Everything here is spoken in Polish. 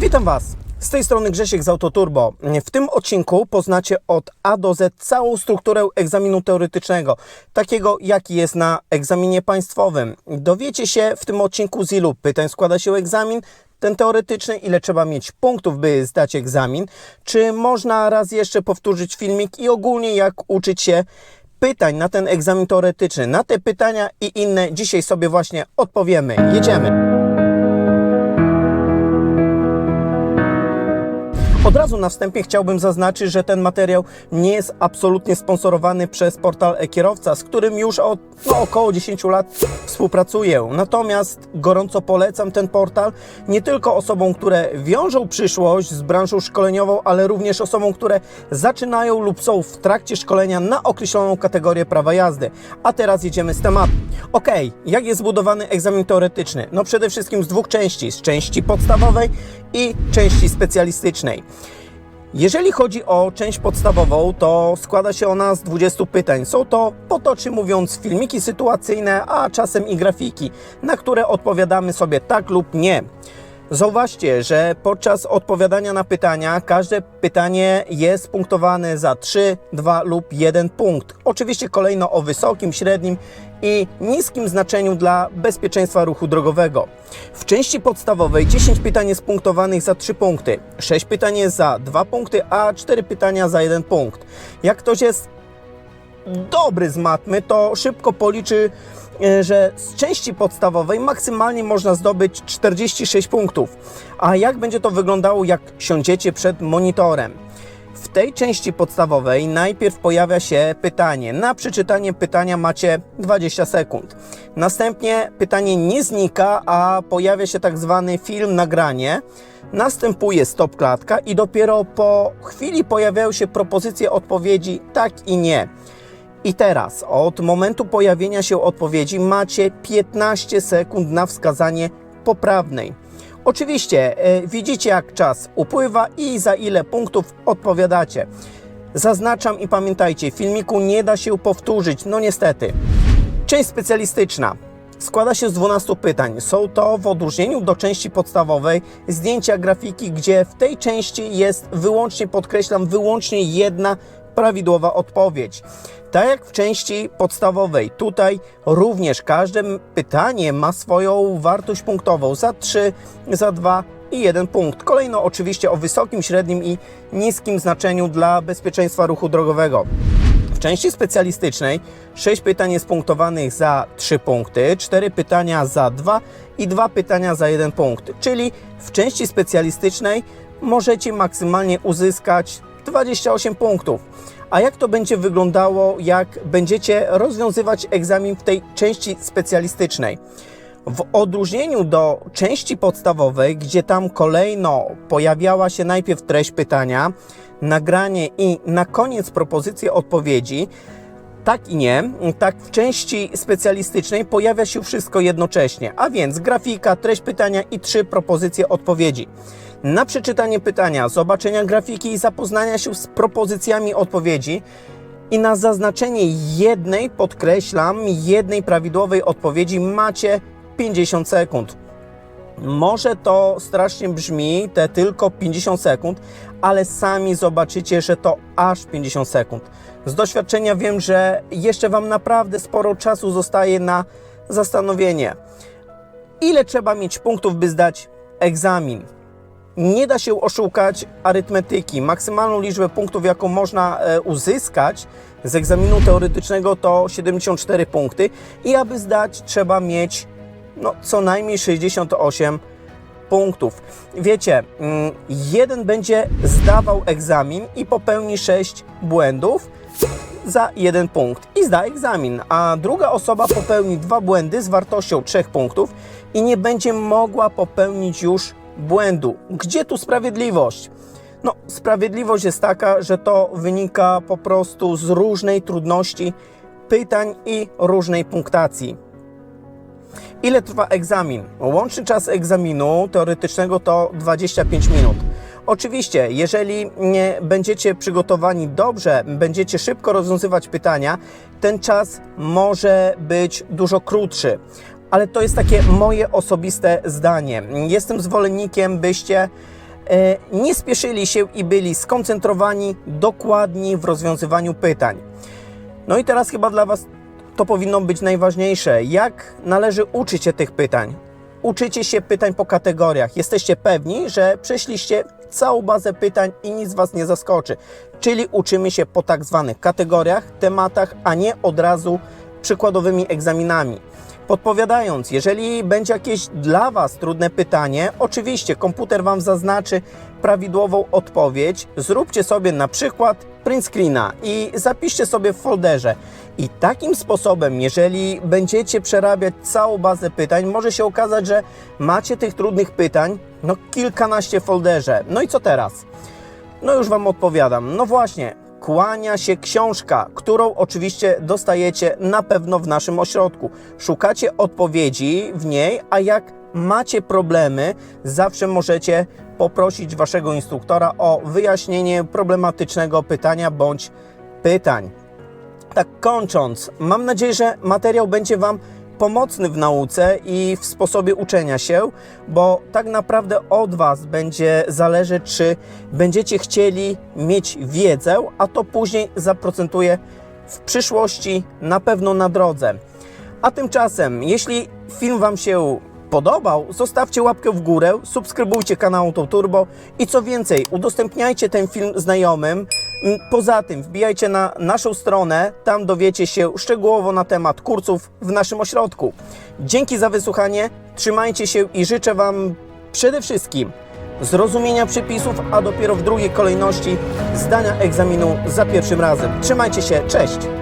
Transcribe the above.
Witam Was. Z tej strony Grzesiek z Autoturbo. W tym odcinku poznacie od A do Z całą strukturę egzaminu teoretycznego, takiego jaki jest na egzaminie państwowym. Dowiecie się w tym odcinku z ilu pytań składa się egzamin, ten teoretyczny, ile trzeba mieć punktów, by zdać egzamin, czy można raz jeszcze powtórzyć filmik i ogólnie jak uczyć się pytań na ten egzamin teoretyczny. Na te pytania i inne dzisiaj sobie właśnie odpowiemy. Jedziemy. Od razu na wstępie chciałbym zaznaczyć, że ten materiał nie jest absolutnie sponsorowany przez portal e-kierowca, z którym już od no, około 10 lat współpracuję. Natomiast gorąco polecam ten portal nie tylko osobom, które wiążą przyszłość z branżą szkoleniową, ale również osobom, które zaczynają lub są w trakcie szkolenia na określoną kategorię prawa jazdy. A teraz jedziemy z tematu. Ok, jak jest zbudowany egzamin teoretyczny? No przede wszystkim z dwóch części, z części podstawowej i części specjalistycznej. Jeżeli chodzi o część podstawową, to składa się ona z 20 pytań. Są to, potocznie mówiąc, filmiki sytuacyjne, a czasem i grafiki, na które odpowiadamy sobie tak lub nie. Zauważcie, że podczas odpowiadania na pytania każde pytanie jest punktowane za 3, 2 lub 1 punkt. Oczywiście kolejno o wysokim, średnim i niskim znaczeniu dla bezpieczeństwa ruchu drogowego. W części podstawowej 10 pytań jest punktowanych za 3 punkty, 6 pytań jest za 2 punkty, a 4 pytania za 1 punkt. Jak ktoś jest dobry z matmy, to szybko policzy, że z części podstawowej maksymalnie można zdobyć 46 punktów. A jak będzie to wyglądało, jak siądziecie przed monitorem? W tej części podstawowej najpierw pojawia się pytanie. Na przeczytanie pytania macie 20 sekund. Następnie pytanie nie znika, a pojawia się tak zwany film nagranie. Następuje stop klatka i dopiero po chwili pojawiają się propozycje odpowiedzi tak i nie. I teraz od momentu pojawienia się odpowiedzi macie 15 sekund na wskazanie poprawnej. Oczywiście e, widzicie jak czas upływa i za ile punktów odpowiadacie. Zaznaczam i pamiętajcie, filmiku nie da się powtórzyć, no niestety. Część specjalistyczna składa się z 12 pytań. Są to w odróżnieniu do części podstawowej zdjęcia grafiki, gdzie w tej części jest wyłącznie, podkreślam, wyłącznie jedna prawidłowa odpowiedź. Tak jak w części podstawowej, tutaj również każde pytanie ma swoją wartość punktową za 3, za 2 i 1 punkt. Kolejno oczywiście o wysokim, średnim i niskim znaczeniu dla bezpieczeństwa ruchu drogowego. W części specjalistycznej 6 pytań jest punktowanych za 3 punkty, 4 pytania za 2 i 2 pytania za 1 punkt. Czyli w części specjalistycznej możecie maksymalnie uzyskać 28 punktów. A jak to będzie wyglądało, jak będziecie rozwiązywać egzamin w tej części specjalistycznej? W odróżnieniu do części podstawowej, gdzie tam kolejno pojawiała się najpierw treść pytania, nagranie i na koniec propozycje odpowiedzi, tak i nie, tak w części specjalistycznej pojawia się wszystko jednocześnie, a więc grafika, treść pytania i trzy propozycje odpowiedzi. Na przeczytanie pytania, zobaczenia grafiki i zapoznania się z propozycjami odpowiedzi i na zaznaczenie jednej, podkreślam, jednej prawidłowej odpowiedzi macie 50 sekund. Może to strasznie brzmi, te tylko 50 sekund, ale sami zobaczycie, że to aż 50 sekund. Z doświadczenia wiem, że jeszcze Wam naprawdę sporo czasu zostaje na zastanowienie. Ile trzeba mieć punktów, by zdać egzamin? Nie da się oszukać arytmetyki. Maksymalną liczbę punktów, jaką można e, uzyskać z egzaminu teoretycznego, to 74 punkty. I aby zdać, trzeba mieć no, co najmniej 68 punktów. Wiecie, mm, jeden będzie zdawał egzamin i popełni 6 błędów za jeden punkt i zda egzamin, a druga osoba popełni dwa błędy z wartością 3 punktów i nie będzie mogła popełnić już błędu. Gdzie tu sprawiedliwość? No, sprawiedliwość jest taka, że to wynika po prostu z różnej trudności pytań i różnej punktacji. Ile trwa egzamin? Łączny czas egzaminu teoretycznego to 25 minut. Oczywiście, jeżeli nie będziecie przygotowani dobrze, będziecie szybko rozwiązywać pytania, ten czas może być dużo krótszy. Ale to jest takie moje osobiste zdanie. Jestem zwolennikiem, byście e, nie spieszyli się i byli skoncentrowani, dokładni w rozwiązywaniu pytań. No i teraz chyba dla Was to powinno być najważniejsze. Jak należy uczyć się tych pytań? Uczycie się pytań po kategoriach. Jesteście pewni, że przeszliście całą bazę pytań i nic Was nie zaskoczy. Czyli uczymy się po tak zwanych kategoriach, tematach, a nie od razu przykładowymi egzaminami. Podpowiadając, jeżeli będzie jakieś dla Was trudne pytanie, oczywiście komputer Wam zaznaczy prawidłową odpowiedź. Zróbcie sobie na przykład print screena i zapiszcie sobie w folderze. I takim sposobem, jeżeli będziecie przerabiać całą bazę pytań, może się okazać, że macie tych trudnych pytań no kilkanaście w folderze. No i co teraz? No już Wam odpowiadam. No właśnie, kłania się książka, którą oczywiście dostajecie na pewno w naszym ośrodku. Szukacie odpowiedzi w niej, a jak macie problemy, zawsze możecie poprosić Waszego instruktora o wyjaśnienie problematycznego pytania bądź pytań. Tak kończąc, mam nadzieję, że materiał będzie Wam pomocny w nauce i w sposobie uczenia się, bo tak naprawdę od Was będzie zależeć, czy będziecie chcieli mieć wiedzę, a to później zaprocentuje w przyszłości na pewno na drodze. A tymczasem, jeśli film Wam się podobał, zostawcie łapkę w górę, subskrybujcie kanał Auto Turbo i co więcej, udostępniajcie ten film znajomym. Mm, Poza tym wbijajcie na naszą stronę, tam dowiecie się szczegółowo na temat kursów w naszym ośrodku. Dzięki za wysłuchanie, trzymajcie się i życzę Wam przede wszystkim zrozumienia przepisów, a dopiero w drugiej kolejności zdania egzaminu za pierwszym razem. Trzymajcie się, cześć!